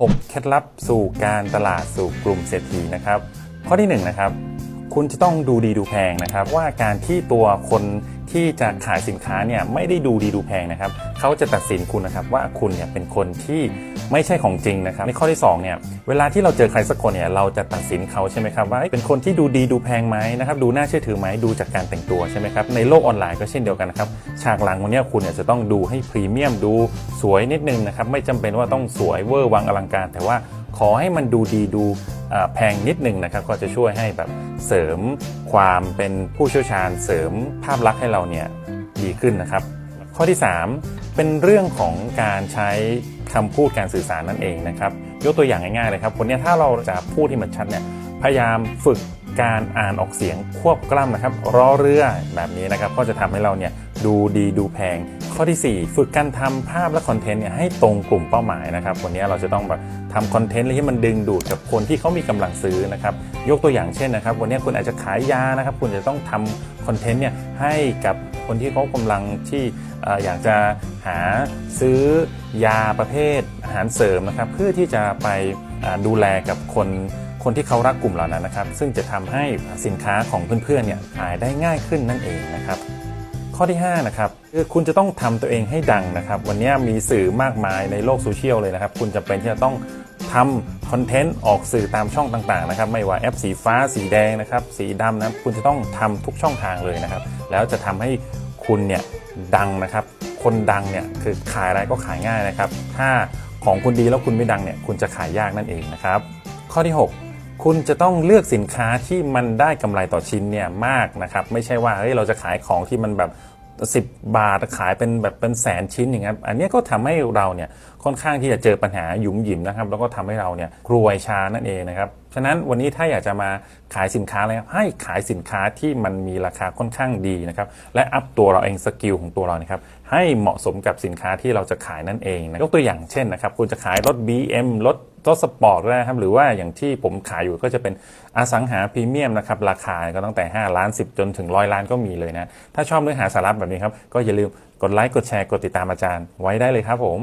6 เคล็ดลับสู่การตลาดสู่กลุ่มเศรษฐีนะครับ ข้อที่1นะครับคุณจะต้องดูดีดูแพงนะครับ ว่าการที่ตัวคน ที่จะขายสินค้าเนี่ยไม่ได้ดูดีดูแพงนะครับเขาจะตัดสินคุณนะครับว่าคุณเนี่ยเป็นคนที่ไม่ใช่ของจริงนะครับในข้อที่2เนี่ยเวลาที่เราเจอใครสักคนเนี่ยเราจะตัดสินเขาใช่ไหมครับว่าเป็นคนที่ดูดีดูแพงไหมนะครับดูน่าเชื่อถือไหมดูจากการแต่งตัวใช่ไหมครับในโลกออนไลน์ก็เช่นเดียวกันนะครับฉากหลังวันนี้คุณเนี่ยจะต้องดูให้พรีเมียมดูสวยนิดนึงนะครับไม่จำเป็นว่าต้องสวยเวอร์วังอลังการ แต่ว่า ขอให้มันดูดีดูแพงนิดนึงนะครับ ก็จะช่วยให้แบบเสริมความเป็นผู้เชี่ยวชาญเสริมภาพลักษณ์ให้เราเนี่ยดีขึ้นนะครับ ข้อที่ 3 เป็นเรื่องของการใช้คำพูดการสื่อสารนั่นเองนะครับยกตัวอย่างง่ายๆเลยครับวันนี้ถ้าเราจะพูดที่มันชัดเนี่ยพยายามฝึกการอ่านออกเสียงควบกล้ำนะครับรอเรือแบบนี้นะครับ ก็จะทำให้เราเนี่ย ดูดีดูแพง ข้อที่ 4 ฝึกการทำภาพและคอนเทนต์เนี่ยให้ตรงกลุ่มเป้าหมายนะครับวันนี้เราจะต้องแบบทำคอนเทนต์อะไรที่มันดึงดูดกับคนที่เขามีกำลังซื้อนะครับยกตัวอย่างเช่นนะครับ วันนี้คุณอาจจะขายยานะครับ คุณจะต้องทำคอนเทนต์เนี่ยให้กับคนที่เขากำลังที่อยากจะหาซื้อยาประเภทอาหารเสริมนะครับ เพื่อที่จะไปดูแลกับคนคนที่เขารักกลุ่มเหล่านั้นนะครับ ซึ่งจะทำให้สินค้าของเพื่อนๆเนี่ยขายได้ง่ายขึ้นนั่นเองนะครับ ข้อที่5นะครับคือคุณจะต้องทำตัวเองให้ดังนะครับ วันนี้มีสื่อมากมายในโลกโซเชียลเลยนะครับ คุณจะเป็นที่จะต้องทำคอนเทนต์ออกสื่อตามช่องต่างๆนะครับ ไม่ว่าแอปสีฟ้าสีแดงนะครับ สีดำนะคุณจะต้องทำทุกช่องทางเลยนะครับ แล้วจะทำให้คุณเนี่ยดังนะครับ คนดังเนี่ยคือขายอะไรก็ขายง่ายนะครับ ถ้าของคุณดีแล้วคุณไม่ดังเนี่ยคุณจะขายยากนั่นเองนะครับ ข้อที่ 6 คุณจะต้องเลือกสินค้าที่มันได้กำไรต่อชิ้นเนี่ยมากนะครับ ไม่ใช่ว่าเฮ้ยเราจะขายของที่มันแบบ10บาทขายเป็นแบบเป็นแสนชิ้นอย่างเงี้ยอันนี้ก็ทำให้เราเนี่ยค่อนข้างที่จะเจอปัญหาหยุมหยิมนะครับ แล้วก็ทำให้เราเนี่ยรวยชานั่นเองนะครับฉะนั้นวันนี้ถ้าอยากจะมาขายสินค้าอะไรครับให้ขายสินค้าที่มันมีราคาค่อนข้างดีนะครับและอัพตัวเราเองสกิลของตัวเรานะครับให้เหมาะสมกับสินค้าที่เราจะขายนั่นเองนะยกตัวอย่างเช่นนะครับคุณจะขายรถ BM รถรถสปอร์ตก็ได้นะครับหรือว่าอย่างที่ผมขายอยู่ก็จะเป็นอสังหาพรีเมียมนะครับราคาก็ตั้งแต่ 5 ล้าน 10 จนถึงร้อยล้านก็มีเลยนะ ถ้าชอบเนื้อหาสาระแบบนี้ครับ ก็อย่าลืมกดไลค์กดแชร์กดติดตามอาจารย์ไว้ได้เลยครับผม